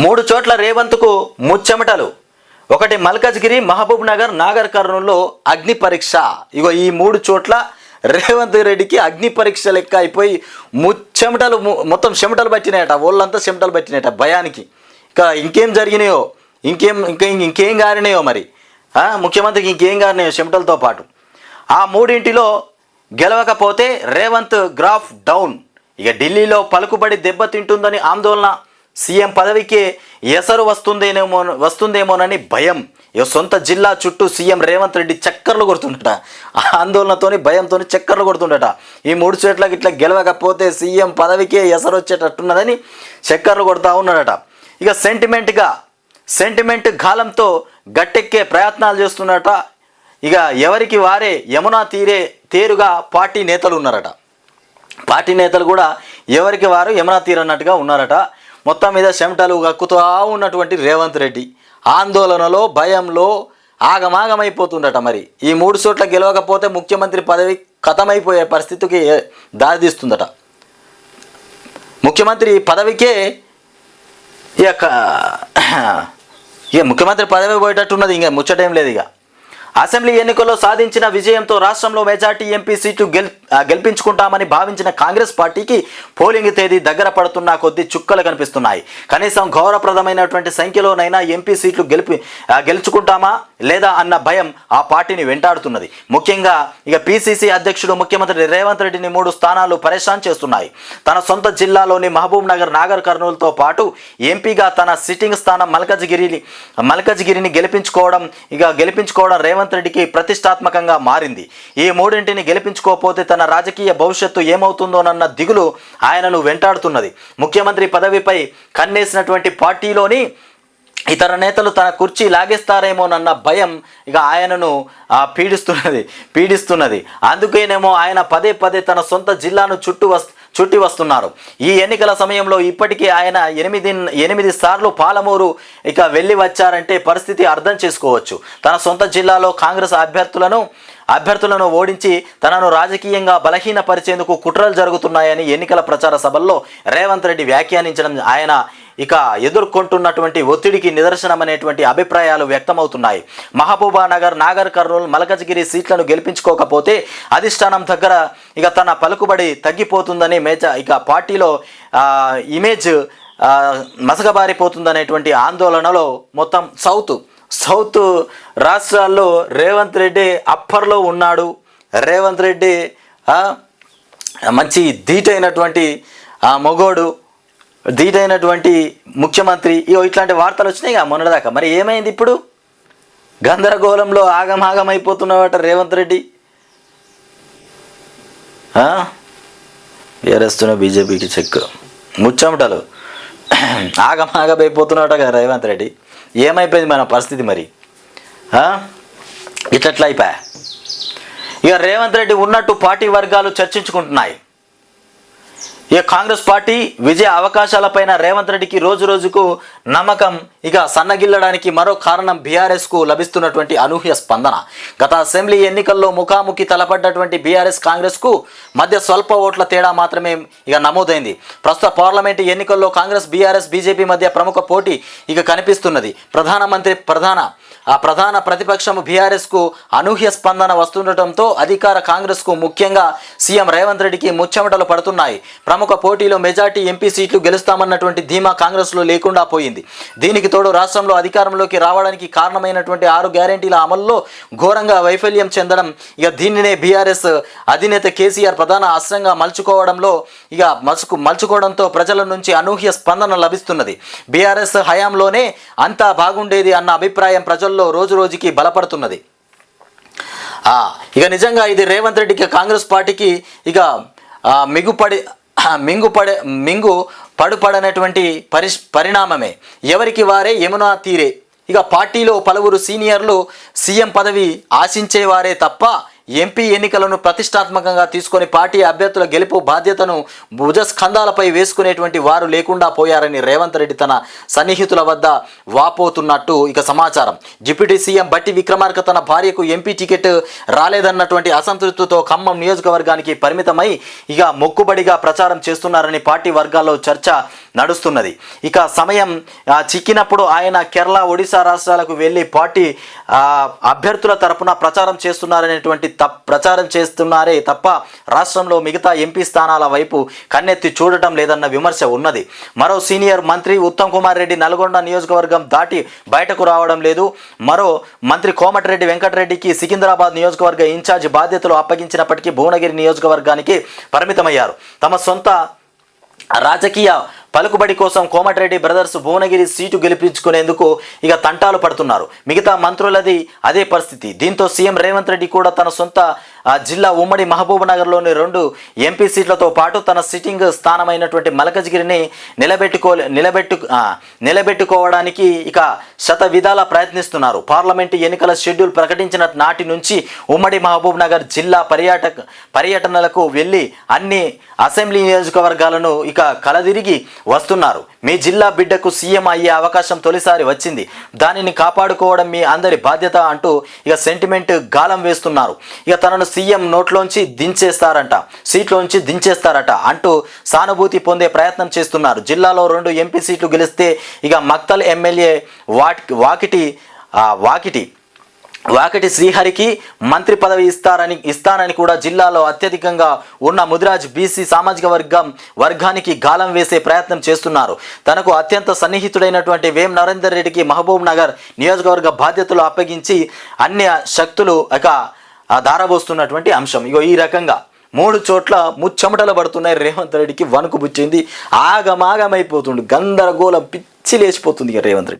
మూడు చోట్ల రేవంత్కు ముచ్చెమటలు. ఒకటి మల్కజ్గిరి మహబూబ్ నగర్ నాగర్ కర్నూల్లో అగ్ని పరీక్ష. ఇగో ఈ మూడు చోట్ల రేవంత్ రెడ్డికి అగ్ని పరీక్ష లెక్క అయిపోయి ముచ్చెమటలు మొత్తం చెమటలు పట్టినాయట. ఒళ్ళంతా చెమటలు పట్టినాయట భయానికి. ఇక ఇంకేం జరిగినాయో ఇంకేం ఇంకా ఇంకేం గారినాయో మరి? ముఖ్యమంత్రికి ఇంకేం గారినాయో చెమటలతో పాటు. ఆ మూడింటిలో గెలవకపోతే రేవంత్ గ్రాఫ్ డౌన్. ఇక ఢిల్లీలో పలుకుబడి దెబ్బతింటుందని ఆందోళన సీఎం పదవికి ఎసరు వస్తుందేమో వస్తుందేమోనని భయం. ఇక సొంత జిల్లా చుట్టూ సీఎం రేవంత్ రెడ్డి చక్కర్లు కొడుతుండట. ఆ ఆందోళనతోని భయంతోని చక్కర్లు కొడుతుండట. ఈ మూడు చోట్లకి ఇట్లా గెలవకపోతే సీఎం పదవికే ఎసరు వచ్చేటట్టున్నదని చక్కర్లు కొడుతూ ఉన్నాడట. ఇక సెంటిమెంట్గా సెంటిమెంట్ గాలంతో గట్టెక్కే ప్రయత్నాలు చేస్తున్నట. ఇక ఎవరికి వారే యమునా తీరే తేరుగా పార్టీ నేతలు ఉన్నారట. పార్టీ నేతలు కూడా ఎవరికి వారు యమునా తీరన్నట్టుగా ఉన్నారట. మొత్తం మీద చెమటలు కక్కుతూ ఉన్నటువంటి రేవంత్ రెడ్డి. ఆందోళనలో భయంలో ఆగమాగమైపోతుండట మరి. ఈ మూడు చోట్ల గెలవకపోతే ముఖ్యమంత్రి పదవి ఖతమైపోయే పరిస్థితికి దారితీస్తుందట. ముఖ్యమంత్రి పదవికే ఇక ఇక ముఖ్యమంత్రి పదవి పోయేటట్టున్నది ఇంకా ముచ్చటేం లేదు ఇక అసెంబ్లీ ఎన్నికల్లో సాధించిన విజయంతో రాష్ట్రంలో మెజార్టీ ఎంపీ సీట్లు గెల్ గెలిపించుకుంటామని భావించిన కాంగ్రెస్ పార్టీకి పోలింగ్ తేదీ దగ్గర పడుతున్న కొద్ది చుక్కలు కనిపిస్తున్నాయి. కనీసం గౌరవప్రదమైనటువంటి సంఖ్యలోనైనా ఎంపీ సీట్లు గెలిపి గెలుచుకుంటామా లేదా అన్న భయం ఆ పార్టీని వెంటాడుతున్నది. ముఖ్యంగా ఇక పిసిసి అధ్యక్షుడు ముఖ్యమంత్రి రేవంత్ రెడ్డిని మూడు స్థానాలు పరేషాన్ చేస్తున్నాయి. తన సొంత జిల్లాలోని మహబూబ్ నగర్ నాగర్ కర్నూలుతో పాటు ఎంపీగా తన సిట్టింగ్ స్థానం మల్కజ్గిరిని మల్కజ్గిరిని గెలిపించుకోవడం ఇక గెలిపించుకోవడం రేవంత్ రెడ్డికి ప్రతిష్టాత్మకంగా మారింది. ఈ మూడింటిని గెలిపించుకోకపోతే తన రాజకీయ భవిష్యత్తు ఏమవుతుందోనన్న దిగులు ఆయనను వెంటాడుతున్నది. ముఖ్యమంత్రి పదవిపై కన్నేసినటువంటి పార్టీలోని ఇతర నేతలు తన కుర్చీ లాగేస్తారేమోనన్న భయం ఇక ఆయనను ఆ, పీడిస్తున్నది పీడిస్తున్నది. అందుకేనేమో ఆయన పదే పదే తన సొంత జిల్లాను చుట్టూ వస్ చుట్టి వస్తున్నారు. ఈ ఎన్నికల సమయంలో ఇప్పటికీ ఆయన ఎనిమిది ఎనిమిది సార్లు పాలమూరు ఇక వెళ్ళి వచ్చారంటే పరిస్థితి అర్థం చేసుకోవచ్చు. తన సొంత జిల్లాలో కాంగ్రెస్ అభ్యర్థులను అభ్యర్థులను ఓడించి తనను రాజకీయంగా బలహీనపరిచేందుకు కుట్రలు జరుగుతున్నాయని ఎన్నికల ప్రచార సభల్లో రేవంత్ రెడ్డి వ్యాఖ్యానించడం ఆయన ఇక ఎదుర్కొంటున్నటువంటి ఒత్తిడికి నిదర్శనమనేటువంటి అభిప్రాయాలు వ్యక్తమవుతున్నాయి. మహబూబానగర్ నాగర్ కర్నూలు మలకజగిరి సీట్లను గెలిపించుకోకపోతే అధిష్టానం దగ్గర ఇక తన పలుకుబడి తగ్గిపోతుందని మేజ ఇక పార్టీలో ఇమేజ్ మసకబారిపోతుందనేటువంటి ఆందోళనలో మొత్తం సౌత్ సౌత్ రాష్ట్రాల్లో రేవంత్ రెడ్డి అప్పర్లో ఉన్నాడు. రేవంత్ రెడ్డి మంచి ధీటైనటువంటి ఆ మొగోడు ధీటైనటువంటి ముఖ్యమంత్రి. ఇగో ఇట్లాంటి వార్తలు వచ్చినాయి మొన్నటిదాకా. మరి ఏమైంది ఇప్పుడు? గందరగోళంలో ఆగమాగం అయిపోతున్నాడట రేవంత్ రెడ్డి. ఏరేస్తున్న బీజేపీకి చెక్. ముచ్చమటలు. ఆగమాగమైపోతున్నాడట కదా రేవంత్ రెడ్డి. ఏమైపోయింది మన పరిస్థితి మరి? ఇట్లట్లయిపోయా ఇక రేవంత్ రెడ్డి ఉన్నట్టు పార్టీ వర్గాలు చర్చించుకుంటున్నాయి. ఇక కాంగ్రెస్ పార్టీ విజయ అవకాశాలపైన రేవంత్ రెడ్డికి రోజు రోజుకు నమ్మకం ఇక సన్నగిల్లడానికి మరో కారణం బీఆర్ఎస్కు లభిస్తున్నటువంటి అనూహ్య స్పందన. గత అసెంబ్లీ ఎన్నికల్లో ముఖాముఖి తలపడ్డటువంటి బీఆర్ఎస్ కాంగ్రెస్కు మధ్య స్వల్ప ఓట్ల తేడా మాత్రమే ఇక నమోదైంది. ప్రస్తుత పార్లమెంటు ఎన్నికల్లో కాంగ్రెస్ బీఆర్ఎస్ బీజేపీ మధ్య ప్రముఖ పోటీ ఇక కనిపిస్తున్నది. ప్రధానమంత్రి ప్రధాన ఆ ప్రధాన ప్రతిపక్షం బీఆర్ఎస్కు అనూహ్య స్పందన వస్తుండటంతో అధికార కాంగ్రెస్కు ముఖ్యంగా సీఎం రేవంత్ రెడ్డికి ముచ్చెమటలు పడుతున్నాయి. ప్రముఖ పోటీలో మెజార్టీ ఎంపీ సీట్లు గెలుస్తామన్నటువంటి ధీమా కాంగ్రెస్లో లేకుండా పోయింది. దీనికి తోడు రాష్ట్రంలో అధికారంలోకి రావడానికి కారణమైనటువంటి ఆరు గ్యారెంటీల అమల్లో ఘోరంగా వైఫల్యం చెందడం ఇక దీనినే బీఆర్ఎస్ అధినేత కేసీఆర్ ప్రధాన అస్త్రంగా మలుచుకోవడంలో ఇక మసుకు మలుచుకోవడంతో ప్రజల నుంచి అనూహ్య స్పందన లభిస్తున్నది. బీఆర్ఎస్ హయాంలోనే అంతా బాగుండేది అన్న అభిప్రాయం ప్రజల్లో రోజు రోజుకి బలపడుతున్నది ఇక నిజంగా ఇది రేవంత్ రెడ్డికి కాంగ్రెస్ పార్టీకి ఇక మిగుపడి మింగు పడే మింగు పడుపడనటువంటి పరి పరిణామమే. ఎవరికి వారే యమునా తీరే. ఇక పార్టీలో పలువురు సీనియర్లు సీఎం పదవి ఆశించేవారే తప్ప ఎంపీ ఎన్నికలను ప్రతిష్టాత్మకంగా తీసుకొని పార్టీ అభ్యర్థుల గెలుపు బాధ్యతను భుజస్కంధాలపై వేసుకునేటువంటి వారు లేకుండా పోయారని రేవంత్ రెడ్డి తన సన్నిహితుల వద్ద వాపోతున్నట్టు ఇక సమాచారం. డిప్యూటీ సీఎం బట్టి విక్రమార్క తన భార్యకు ఎంపీ టికెట్ రాలేదన్నటువంటి అసంతృప్తితో ఖమ్మం నియోజకవర్గానికి పరిమితమై ఇక మొక్కుబడిగా ప్రచారం చేస్తున్నారని పార్టీ వర్గాల్లో చర్చ నడుస్తున్నది. ఇక సమయం చిక్కినప్పుడు ఆయన కేరళ ఒడిశా రాష్ట్రాలకు వెళ్ళి పార్టీ అభ్యర్థుల తరపున ప్రచారం చేస్తున్నారనేటువంటి తప్ ప్రచారం చేస్తున్నారే తప్ప రాష్ట్రంలో మిగతా ఎంపీ స్థానాల వైపు కన్నెత్తి చూడటం లేదన్న విమర్శ ఉన్నది. మరో సీనియర్ మంత్రి ఉత్తమ్ కుమార్ రెడ్డి నల్గొండ నియోజకవర్గం దాటి బయటకు రావడం లేదు. మరో మంత్రి కోమటిరెడ్డి వెంకటరెడ్డికి సికింద్రాబాద్ నియోజకవర్గ ఇన్ఛార్జ్ బాధ్యతలు అప్పగించినప్పటికీ భువనగిరి నియోజకవర్గానికి పరిమితమయ్యారు. తమ సొంత రాజకీయ పలుకుబడి కోసం కోమటిరెడ్డి బ్రదర్స్ భువనగిరి సీటు గెలిపించుకునేందుకు ఇక తంటాలు పడుతున్నారు. మిగతా మంత్రులది అదే పరిస్థితి. దీంతో సీఎం రేవంత్ రెడ్డి కూడా తన సొంత ఆ, జిల్లా ఉమ్మడి మహబూబ్ నగర్లోని రెండు ఎంపీ సీట్లతో పాటు తన సిట్టింగ్ స్థానమైనటువంటి మలకజ్గిరిని నిలబెట్టుకో నిలబెట్టు నిలబెట్టుకోవడానికి ఇక శత విధాలా ప్రయత్నిస్తున్నారు. పార్లమెంటు ఎన్నికల షెడ్యూల్ ప్రకటించిన నాటి నుంచి ఉమ్మడి మహబూబ్ నగర్ జిల్లా పర్యాటక పర్యటనలకు వెళ్ళి అన్ని అసెంబ్లీ నియోజకవర్గాలను ఇక కలదిరిగి వస్తున్నారు. మీ జిల్లా బిడ్డకు సీఎం అయ్యే అవకాశం తొలిసారి వచ్చింది. దానిని కాపాడుకోవడం మీ అందరి బాధ్యత అంటూ ఇక సెంటిమెంట్ గాలం వేస్తున్నారు. ఇక తనను సీఎం నోట్లోంచి దించేస్తారంట. సీట్లోంచి దించేస్తారట అంటూ సానుభూతి పొందే ప్రయత్నం చేస్తున్నారు. జిల్లాలో రెండు ఎంపీ సీట్లు గెలిస్తే ఇక మక్తల్ ఎమ్మెల్యే వాట్ వాకిటి వాకిటి వాకటి శ్రీహరికి మంత్రి పదవి ఇస్తారని ఇస్తానని కూడా జిల్లాలో అత్యధికంగా ఉన్న ముదిరాజ్ బీసీ సామాజిక వర్గం వర్గానికి గాలం వేసే ప్రయత్నం చేస్తున్నారు. తనకు అత్యంత సన్నిహితుడైనటువంటి వేం నరేందర్ రెడ్డికి మహబూబ్ నగర్ నియోజకవర్గ బాధ్యతలు అప్పగించి అన్ని శక్తులు ఇక దారబోస్తున్నటువంటి అంశం. ఇగో ఈ రకంగా మూడు చోట్ల ముచ్చమటలు పడుతున్నాయి. రేవంత్ రెడ్డికి వణుకు పుచ్చింది. ఆగమాగమైపోతుండు. గందరగోళం పిచ్చి లేచిపోతుంది రేవంత్ రెడ్డి.